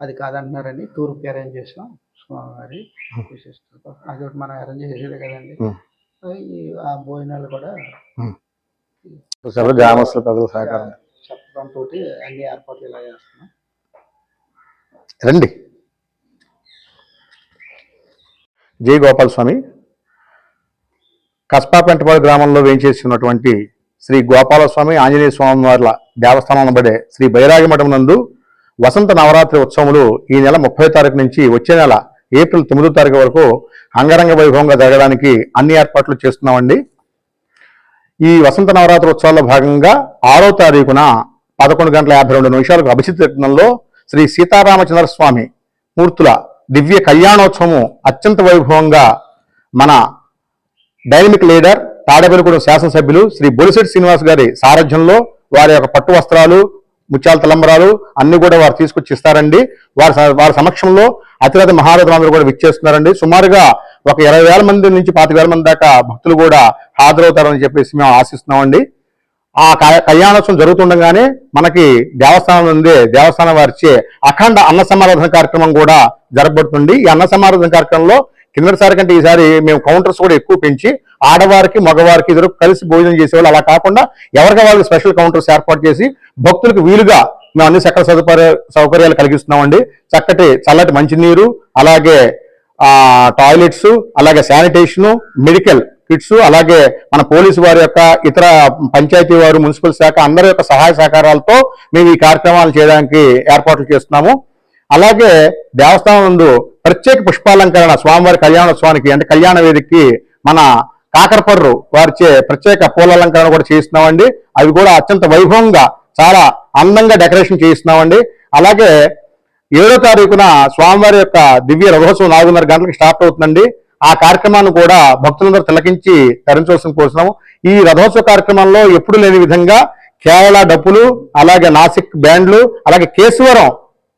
అది కాదంటున్నారని టూర్కి అరేంజ్ చేసాం. స్వామివారి విశిష్టత. అది ఒకటి మనం అరేంజ్ చేసేదే కదండి. ఆ భోజనాలు కూడా గ్రామస్తుల ప్రజల సహకారం. చెప్పడం తోటి అన్ని ఏర్పాట్లు ఇలా చేస్తున్నాం. రండి. జై గోపాల స్వామి. కస్పా పెంటపాడు గ్రామంలో వేయించేసి ఉన్నటువంటి శ్రీ గోపాల స్వామి ఆంజనేయ స్వామి వార్ల దేవస్థానం అనబడే శ్రీ బైరాగి మఠం నందు వసంత నవరాత్రి ఉత్సవములు ఈ నెల ముప్పై తారీఖు నుంచి వచ్చే నెల ఏప్రిల్ తొమ్మిదో తారీఖు వరకు అంగరంగ వైభవంగా జరగడానికి అన్ని ఏర్పాట్లు చేస్తున్నామండి. ఈ వసంత నవరాత్రి ఉత్సవాల్లో భాగంగా ఆరో తారీఖున పదకొండు గంటల యాభై రెండు నిమిషాలకు అభిషిత్ యజ్ఞంలో శ్రీ సీతారామచంద్ర స్వామి మూర్తుల దివ్య కళ్యాణోత్సవము అత్యంత వైభవంగా మన డైనమిక్ లీడర్ తాడేపల్లిగూడెం శాసనసభ్యులు శ్రీ బొలిశెట్టి శ్రీనివాస్ గారి సారథ్యంలో వారి యొక్క పట్టు వస్త్రాలు ముత్యాల తలంబరాలు అన్ని కూడా వారు తీసుకొచ్చి ఇస్తారండి. వారి వారి సమక్షంలో అతిరథ మహారథులందరూ కూడా విచ్చేస్తున్నారండి సుమారుగా ఒక ఇరవై వేల మంది నుంచి పాతిక వేల మంది దాకా భక్తులు కూడా హాజరవుతారని చెప్పేసి మేము ఆశిస్తున్నామండి. ఆ కళ్యాణోత్సవం జరుగుతుండగానే మనకి దేవస్థానం నుండి దేవస్థానం వారిచే అఖండ అన్న సమారాధన కార్యక్రమం కూడా జరగబడుతుంది. ఈ అన్న సమారాధన కార్యక్రమంలో కిందసారి కంటే ఈసారి మేము కౌంటర్స్ కూడా ఎక్కువ పెంచి ఆడవారికి మగవారికి ఇద్దరు కలిసి భోజనం చేసేవాళ్ళు. అలా కాకుండా ఎవరికి వాళ్ళకి స్పెషల్ కౌంటర్స్ ఏర్పాటు చేసి భక్తులకు వీలుగా మేము అన్ని సకల సదుపాయ సౌకర్యాలు కలిగిస్తున్నామండి. చక్కటి చల్లటి మంచినీరు అలాగే టాయిలెట్స్ అలాగే శానిటేషన్ మెడికల్ కిట్స్ అలాగే మన పోలీసు వారి యొక్క ఇతర పంచాయతీ వారు మున్సిపల్ శాఖ అందరి యొక్క సహాయ సహకారాలతో మేము ఈ కార్యక్రమాలు చేయడానికి ఏర్పాట్లు చేస్తున్నాము. అలాగే దేవస్థానం నందు ప్రత్యేక పుష్పాలంకరణ స్వామివారి కళ్యాణోత్సవానికి అంటే కళ్యాణ వేదికకి మన కాకరపర్రు వారిచే ప్రత్యేక పూల అలంకరణ కూడా చేయిస్తున్నామండి. అవి కూడా అత్యంత వైభవంగా చాలా అందంగా డెకరేషన్ చేయిస్తున్నామండి. అలాగే ఏడో తారీఖున స్వామివారి యొక్క దివ్య రథోత్సవం నాలుగున్నర గంటలకు స్టార్ట్ అవుతుందండి. ఆ కార్యక్రమాన్ని కూడా భక్తులందరూ తిలకించి తరించవలసిన కోరుతున్నాము ఈ రథోత్సవ కార్యక్రమంలో ఎప్పుడు లేని విధంగా కేరళ డప్పులు అలాగే నాసిక్ బ్యాండ్లు అలాగే కేశవరం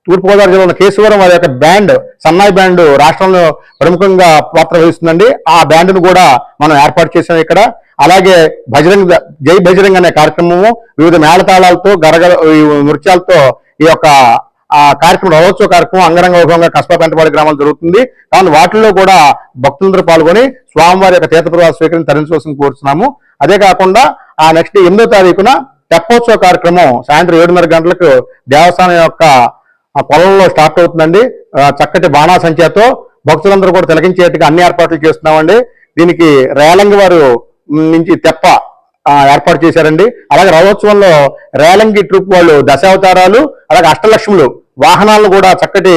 తూర్పుగోదావరి జిల్లా కేశవరం వారి యొక్క బ్యాండ్ సన్నాయి బ్యాండ్ రాష్ట్రంలో ప్రముఖంగా పాత్ర వహిస్తుందండి. ఆ బ్యాండ్ను కూడా మనం ఏర్పాటు చేసాం ఇక్కడ. అలాగే భజరంగ జై భజరంగ అనే కార్యక్రమము వివిధ మేళతాళాలతో గరగ ఈ నృత్యాలతో ఈ యొక్క ఆ కార్యక్రమం రథోత్సవ కార్యక్రమం అంగరంగ వైభవంగా కస్బా పెంటపాడు గ్రామాలు జరుగుతుంది. కానీ వాటిల్లో కూడా భక్తులందరూ పాల్గొని స్వామివారి యొక్క తీర్థప్రవాస స్వీకరించి తరించవలసిన కోరుతున్నాము అదే కాకుండా ఆ నెక్స్ట్ ఎనిమిదో తారీఖున తెప్పోత్సవ కార్యక్రమం సాయంత్రం ఏడున్నర గంటలకు దేవస్థానం యొక్క ఆ పొలంలో స్టార్ట్ అవుతుందండి. చక్కటి బాణాసంఖ్యతో భక్తులందరూ కూడా తిలకించేట్టుగా అన్ని ఏర్పాట్లు చేస్తున్నామండి. దీనికి రేలంగి వారు నుంచి తెప్ప ఏర్పాటు చేశారండి. అలాగే రథోత్సవంలో రేలంగి ట్రూప్ వాళ్ళు దశావతారాలు అలాగే అష్టలక్ష్ములు వాహనాలను కూడా చక్కటి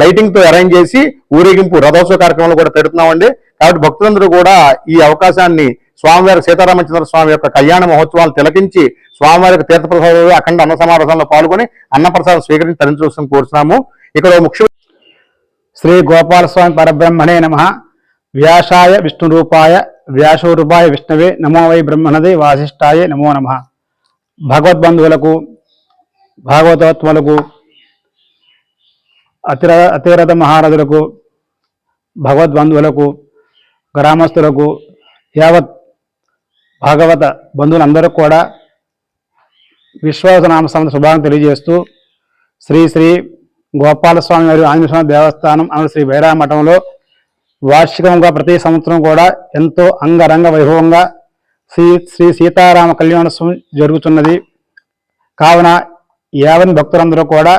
లైటింగ్తో అరేంజ్ చేసి ఊరేగింపు రథోత్సవ కార్యక్రమాలు కూడా పెడుతున్నామండి. కాబట్టి భక్తులందరూ కూడా ఈ అవకాశాన్ని స్వామివారి సీతారామచంద్ర స్వామి యొక్క కళ్యాణ మహోత్సవాలు తిలకించి స్వామివారికి యొక్క తీర్థప్రసాదాలు అఖండ అన్న సమావేశంలో పాల్గొని అన్నప్రసాదం స్వీకరించి తరించవలసిన కోరుతున్నాము ఇక్కడ ముఖ్య శ్రీ గోపాలస్వామి పరబ్రహ్మణే నమ. వ్యాసాయ విష్ణురూపాయ వ్యాసరూపాయ విష్ణువే నమో వై బ్రహ్మణదే వాసిష్టాయ నమో నమ. భగవద్బంధువులకు భాగవతోత్మలకు అతిర అతిరథ మహారథులకు భగవద్బంధువులకు గ్రామస్తులకు యావత్ భాగవత బంధువులందరూ కూడా విశ్వాసనామ సంవత్సర శుభాగం తెలియజేస్తూ శ్రీ శ్రీ గోపాలస్వామి వారి ఆంజనేయస్వామి దేవస్థానం అన్న శ్రీ భైరవ మఠంలో వార్షికంగా ప్రతి సంవత్సరం కూడా ఎంతో అంగరంగ వైభవంగా శ్రీ శ్రీ సీతారామ కళ్యాణోత్సవం జరుగుతున్నది. కావున యావన్ భక్తులందరూ కూడా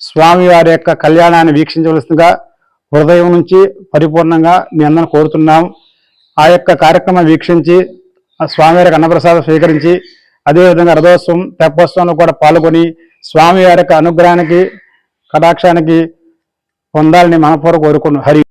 స్వామివారి యొక్క కళ్యాణాన్ని వీక్షించవలసిందిగా హృదయం నుంచి పరిపూర్ణంగా మీ అందరం కోరుతున్నాం. ఆ యొక్క కార్యక్రమం వీక్షించి ఆ అన్నప్రసాదం స్వీకరించి అదేవిధంగా రథోత్సవం తెప్పోత్సవంలో కూడా పాల్గొని స్వామివారి యొక్క అనుగ్రహానికి కటాక్షానికి పొందాలని మనపూర్వ కోరుకున్నాను హరి